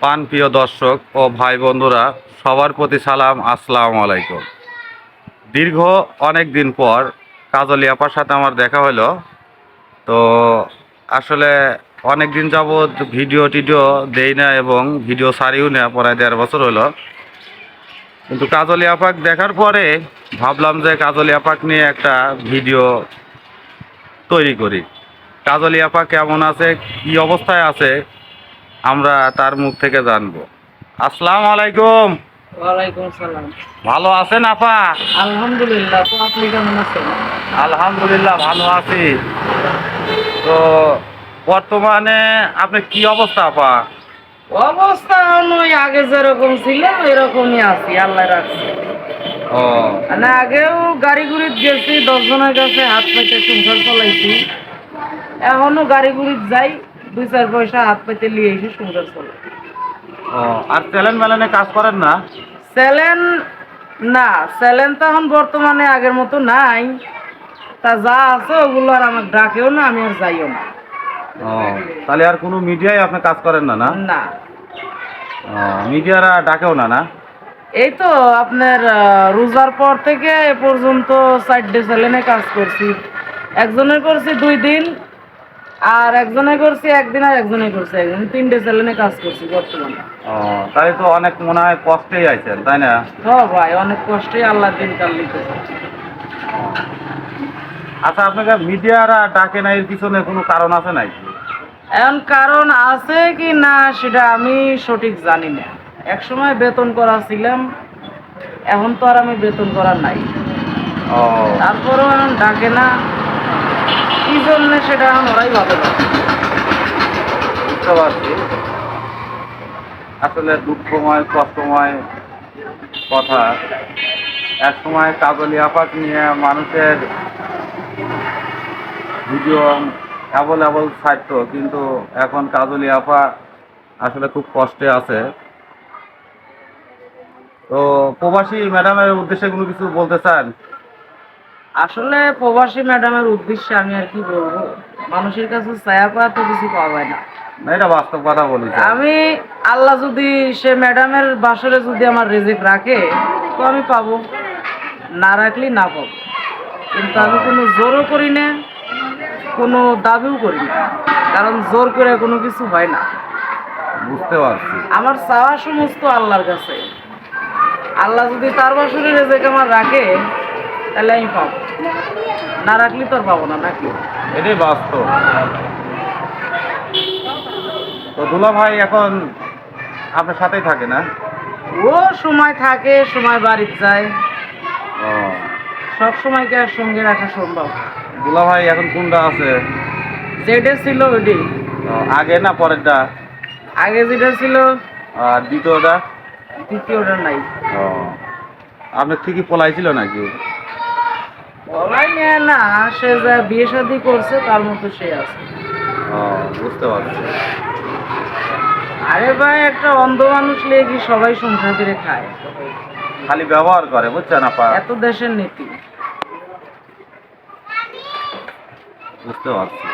পান প্রিয় দর্শক ও ভাই বন্ধুরা, সবার প্রতি সালাম, আসসালামু আলাইকুম। দীর্ঘ অনেক দিন পর কাজলি আপার সাথে আমার দেখা হলো। তো আসলে অনেক দিন যাবৎ ভিডিও টিডিও দেই না এবং ভিডিও সারিও না, প্রায় দেড় বছর হলো। কিন্তু কাজলি আপাক দেখার পরে ভাবলাম যে কাজলি আপাক নিয়ে একটা ভিডিও তৈরি করি। কাজলি আপা কেমন আছে? কি অবস্থায় আছে? আমরা তার মুখ থেকে জানব। আসসালাম আলাইকুম। ভালো আছেন আপা? আলহামদুলিল্লাহ তো আপনি কেমন আছেন? আলহামদুলিল্লাহ ভালো আছি। তো বর্তমানে আপনি কি অবস্থা আপা? অবস্থা ওই আগে যেরকম ছিল এরকমই আছি আল্লাহ রাখছে। ও। মানে আগেও গাড়ি গুড়িত গেছি দশজনের কাছে হাত পাইতে সংসার চলাইছি। এখনও গাড়ি গুড়িত যাই দুই চার পয়সা হাত পাইতে নিয়ে এসে সংসার চলাই ও আর চ্যালেঞ্জ মেলেনে কাজ করেন না? স্যালেন না স্যালেন তো এখন বর্তমানে আগের মতো নাই। তা যা আছে ওগুলো আর আমার ডাকেও না আমি আর যাইও না। ও তাহলে আর কোনো মিডিয়ায় আপনি কাজ করেন না না? না। মিডিয়ারা ডাকেও না না? এই তো আপনার রোজার পর থেকে এ পর্যন্ত সাইড চারটে চ্যালেনে কাজ করছি। একজনের করছি দুই দিন আর একজনে করছি একদিন আর একজনে করছি একদিন তিনটে চ্যালেনে কাজ করছি বর্তমানে। ও তাহলে তো অনেক মনে হয় কষ্টেই আইছেন তাই না? হ ভাই অনেক কষ্টই আল্লাহ দিন কাল লিখেছে আচ্ছা আপনাকে মিডিয়ারা ডাকে না এর পিছনে কোনো কারণ আছে নাকি? এখন কারণ আছে কি না সেটা আমি সঠিক জানি না। এক সময় বেতন করা ছিলাম এখন তো আর আমি বেতন করা নাই। ও। তারপরেও এখন ডাকে না। সেটা এখন ওরাই ভাবে বুঝতে পারছি। আসলে দুঃখময়, কষ্টময় কথা। এক সময় কাজলি আপাত নিয়ে মানুষের ভিডিও অ্যাভেলেবল ছাড়তো কিন্তু এখন কাজলি আপা আসলে খুব কষ্টে আছে। তো প্রবাসী ম্যাডামের উদ্দেশ্যে কোনো কিছু বলতে চান? আসলে প্রবাসী ম্যাডামের উদ্দেশ্যে আমি আর কি বলব? মানুষের কাছে ছায়া পাওয়া তো কিছু পাওয়া যায় না। এটা বাস্তব কথা বলি আমি আল্লাহ যদি সে ম্যাডামের বাসরে যদি আমার রেজেক রাখে তো আমি পাবো। না রাখলেই না পাবো। কিন্তু আমি কোনো জোরও করি না কোনো দাবিও করি না। কারণ জোর করে কোনো কিছু হয় না। বুঝতে পারছি। আমার চাওয়া সমস্ত আল্লাহর কাছে। আল্লাহ যদি তার বাসরে রেজেক আমার রাখে তাহলে আমি পাবো। না রাখলে তো আর পাবো না নাকি? এটাই বাস্তব। তো দুলা ভাই এখন আপনার সাথেই থাকে না? ও সময় থাকে সময় বাড়িতে যায়। সব সময়কে আর সঙ্গে রাখা সম্ভব? দুলা ভাই এখন কোনটা আছে? যেটা ছিল ওইটাই আগে না পরেরটা? আগে যেটা ছিল আর দ্বিতীয়টা? দ্বিতীয়টা নাই। ও। আপনার ঠিকই পলাইছিল নাকি? না সে যা বিয়ে শাদি করছে তার মতো সে আছে। বুঝতে পারছি। আরে ভাই একটা অন্ধ মানুষ কি সবাই সংসার করে খায়? খালি ব্যবহার করে বুঝছেন আপা? এত দেশের নীতি। বুঝতে পারছি।